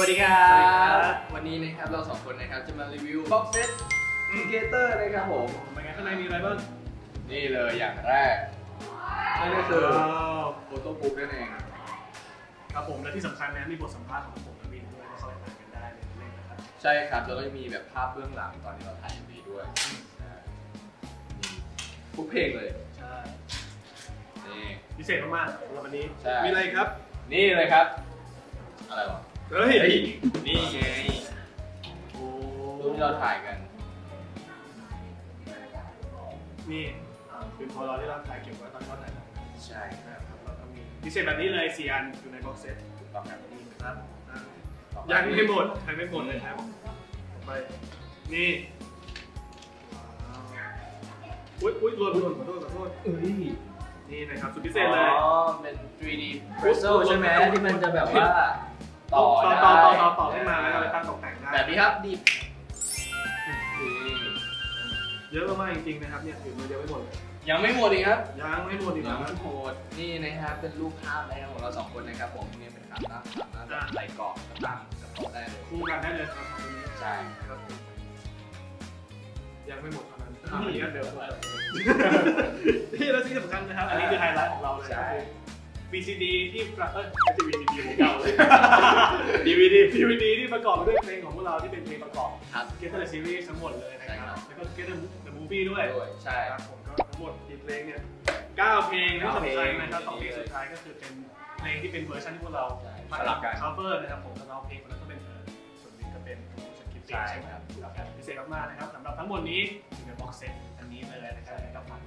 วัสดีครัสวัสดีครับบวันนี้นะครับเราสองคนนะครับจะมารีวิวบ็อกเซตเกเตอร์นะครับผมเป็นไงข้างในมีอะไรบ้าง นี่เลยอย่างแรกนั่นก็คือว้าวโฟโต้บุ๊กนั่นเองครับผมและที่สำคัญนะมีบทสัมภาษณ์ของผมกับวินด้วยก็เข้าไปอ่านกันได้ในเล่มนะครับใช่ครับแล้วก็จะมีแบบภาพเบื้องหลังตอนที่เราถ่ายมีด้วยใช่มีทุกเพลงเลยใช่นี่พิเศษมากๆสำหรับวันนี้ใช่มีอะไรครับ นี่เลยครับ อะไรวะ เฮ้ยเฮ้ย นี่ไงโอ้รูปที่เราถ่ายกัน นี่คือพอเราที่เราถ่ายเก็บไว้ตอนที่เราถ่ายหนังใช่ครับนะครับแล้วก็มีพิเศษแบบนี้เลยสี่อันอยู่ในบ็อกเซตถูกต้องครับนี่นะครับอะต่อปยังไม่หมดยังไม่หมดเลยครับต่อไป นี่ว้าวอุ้ยอุ้ยหล่นหล่นขอโทษขอโทษเอ้ยนี่นะครับสุดพิเศษเลย อ๋อ เป็น 3D puzzle ใช่ไหมที่มันจะแบบว่า ต่อต่อต่อต่อต่อต่อขึ้นมาแล้วก็ไปตั้งตกแต่งได้แบบนี้ครับดีบเยอะมากจริงๆนะครับเนี่ยถือมือเดียวไม่หมดเลยยังไม่หมดอีกครับ ยังไม่หมดอีกยังนะไม่หมดนี่นะครับเป็นรูปภาพนะครับของเราสองคนนะครับผมนี่เป็นขาตั้งสามารถแบบใส่กรอบก็ตั้งกับโต๊ะได้เลยคู่กันได้เลยครับตรงนี้ใช่ครับยังไม่หมดเท่านั้นอันนี้ก็เดิมนี่แล้วที่สำคัญนะครับ อันนี้คือไฮไลท์ของเราเลยใช่ VCD ที่เอ้ยไม่ใช่ VCD ของเก่า เลย DVD DVD ที่ประกอบไปด้วยเพลงของพวกเราที่เป็นเพลงประกอบครับ Get the Series ทั้งหมดเลยนะใช่คครัรับบแล้วก็ Get the the Movie ด้วยด้วยใช่ ครับผมก็ทั้งหมดกี่เพลงเนี่ย9เพลงที่สำคัญนะครับสองเพลงสุดท้ายก็คือเป็นเพลงที่เป็นเวอร์ชันที่พวกเราใช่มาสลับกัน cover นะครับผมแล้วเราเพลงคนนั้นก็เป็นเออส่วนนี้ก็เป็นสคริปต์ใช่ใช่ไหมครับครับพิเศษมากๆนะครับสำหรับทั้งหมดนี้อยู่ในบ็อกเซตอันนี้เลยนะครับแล้วก็ฝาก